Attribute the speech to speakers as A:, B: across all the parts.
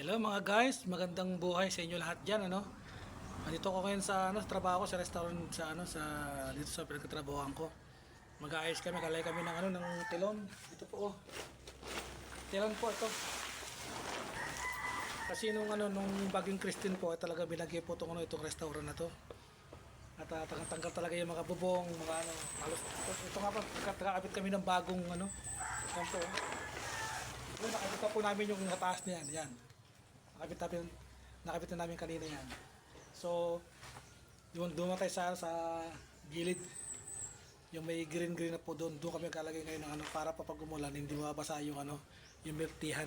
A: Hello mga guys, magandang buhay sa inyo lahat diyan ano. Nandito ko ngayon sa ano, sa trabaho sa restaurant sa ano sa dito sa pinagtatrabahoan ko. Mag-aayos kami, kalay kami ng ano ng tilon. Ito po oh. Tilon po ito. Kasi nung ano nung baging Christine po, talaga binagay po itong ano itong restaurant na to. At uh, tanggal talaga yung mga bubong, mga ano, halos ito, ito nga pa, kakapit kami ng bagong ano. Yan po. oh. Yun, nakakita po namin yung nataas niyan, yan. Nakabit namin, nakabit na namin kanina yan. So, yung doon tayo sa, sa gilid, yung may green green na po doon, doon kami kalagay ngayon ng ano, para pa pag umulan, hindi mabasa yung ano, yung miltihan.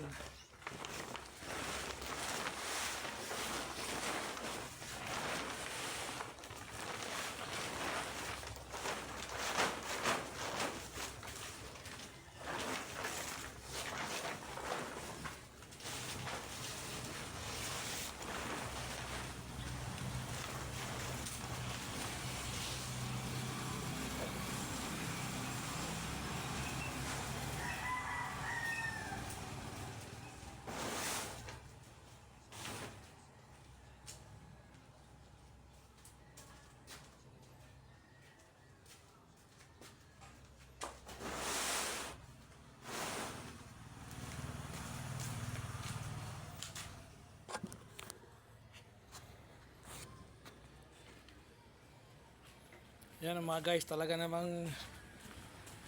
A: Yan mga guys, talaga namang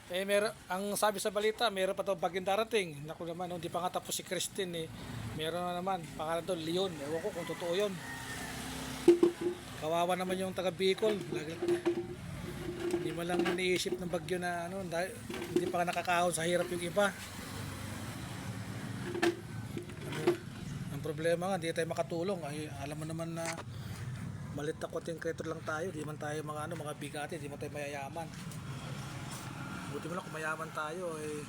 A: eh mer ang sabi sa balita, meron pa daw bagong darating. Naku naman, hindi pa nga tapos si Christine eh. Meron na naman, pangalan doon, Leon. Ewan ko kung totoo yun. Kawawa naman yung taga Bicol. Lagi, hindi mo lang iniisip ng bagyo na ano, dahil, hindi pa nakakahon sa hirap yung iba. Ano, ang problema nga, hindi tayo makatulong. Ay, alam mo naman na malit na konting kreator lang tayo. Di man tayo mga ano, mga bigati, di man tayo mayayaman. Buti mo lang kung mayaman tayo eh.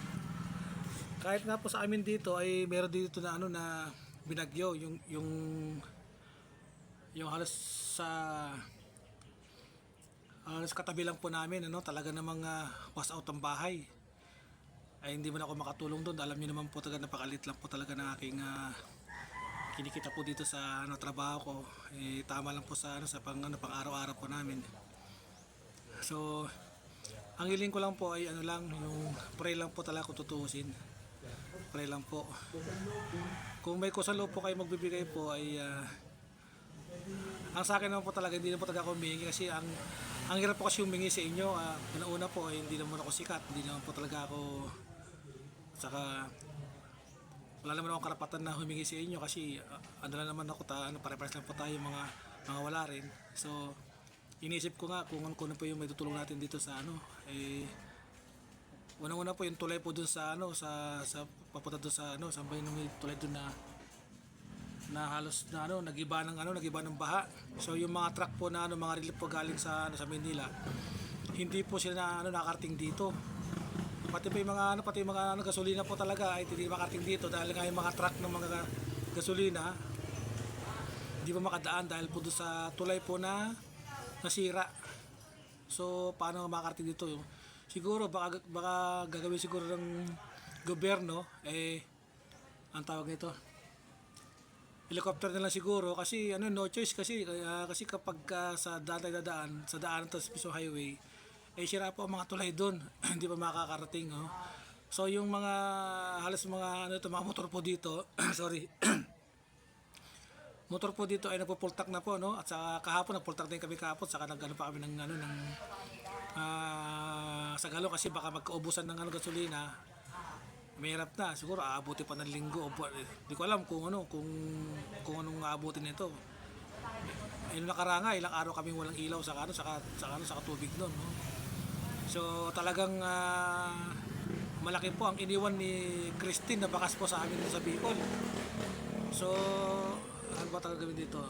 A: Kahit nga po sa amin dito ay meron dito na ano na binagyo yung yung yung halos sa halos katabi lang po namin ano talaga namang uh, was out ang bahay ay hindi man ako makatulong doon alam niyo naman po talaga napakalit lang po talaga ng aking ah, kinikita po dito sa ano trabaho ko. Eh tama lang po sa ano sa pang ano pang araw-araw po namin. So ang hiling ko lang po ay ano lang yung pray lang po talaga kung tutuusin. Pray lang po. Kung may kusalo po kayo magbibigay po ay ah, ang sa akin naman po talaga hindi na po talaga ako humingi kasi ang ang hirap po kasi humingi sa inyo. Uh, una po ay hindi naman ako sikat hindi naman po talaga ako saka wala naman akong karapatan na humingi sa inyo kasi uh, ano lang naman ako ta, ano, pare-pares lang po tayo mga mga wala rin. So iniisip ko nga kung, kung ano po yung may tutulong natin dito sa ano eh unang-una po yung tulay po dun sa ano sa sa papunta dun sa ano sa may may tulay dun na na halos na ano nagiba ng ano nagiba ng baha. So yung mga truck po na ano mga relief po galing sa ano sa Manila hindi po sila na ano nakarating dito pati pa yung mga ano pati yung mga ano gasolina po talaga ay hindi makarating dito dahil nga yung mga truck ng mga ga- gasolina hindi pa makadaan dahil po sa tulay po na nasira. So paano makarating dito? Siguro baka, baka gagawin siguro ng gobyerno eh ang tawag nito? Helicopter na lang siguro kasi ano no choice kasi kaya kasi kapag ka sa daan dadaan sa daan sa Piso Highway eh sira po ang mga tulay doon hindi pa makakarating oh. so yung mga halos mga ano to mga motor po dito sorry. Motor po dito ay nagpo-pultak na po no? At sa kahapon nagpultak din kami kahapon. Saka nagano pa kami ng ano ng ah sa galo kasi baka magkaubusan ng ano gasolina. Mahirap na. Siguro aabuti pa ng linggo o hindi ko alam kung ano kung kung anong aabutin nito. Eh nung nakaranga ilang araw kami walang ilaw sa ano sa sa ano sa tubig doon no? So talagang ah, malaki po ang iniwan ni Christine na bakas po sa amin sa Bicol so ano ba talaga gawin dito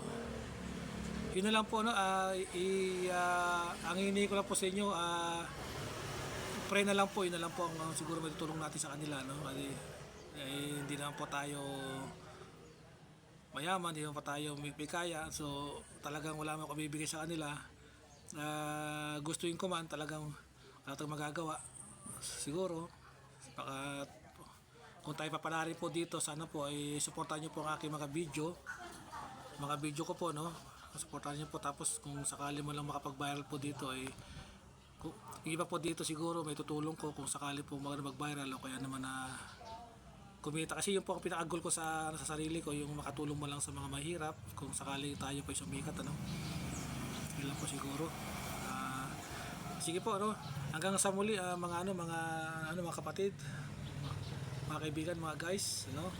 A: yun na lang po no ah, i, ah, ang hinihingi ko lang po sa inyo ah, pray na lang po, yun na lang po ang uh, siguro may tutulong natin sa kanila, no? Kasi, eh, hindi naman po tayo mayaman, hindi naman po tayo may, may kaya. So, talagang wala mo kami bibigay sa kanila. Ah, gustuin ko man, talagang wala tayong magagawa. Siguro, baka kung tayo papanarin po dito, sana po ay suportahan nyo po ang aking mga video. Mga video ko po, no? Suportahan nyo po. Tapos kung sakali mo lang makapag-viral po dito, ay kung, iba po dito siguro may tutulong ko kung sakali po mag mag-viral o kaya naman na kumita. Kasi yung po ang pinaka-goal ko sa, sa sarili ko, yung makatulong mo lang sa mga mahirap. Kung sakali tayo po ay sumikat, ano? Yun po siguro. Sige po, ano? Hanggang sa muli, ah, mga ano, mga ano, mga kapatid, mga kaibigan, mga guys, ano?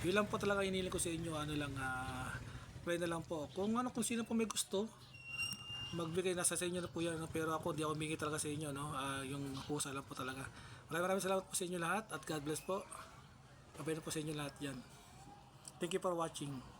A: Yun lang po talaga iniling ko sa inyo, ano lang, ah, pwede na lang po. Kung ano, kung sino po may gusto, magbigay nasa sa inyo na po yan, no? pero ako di ako humingi talaga sa inyo, no? Ah, yung pusa lang po talaga. Maraming maraming salamat po sa inyo lahat at God bless po. Abay na po sa inyo lahat yan. Thank you for watching.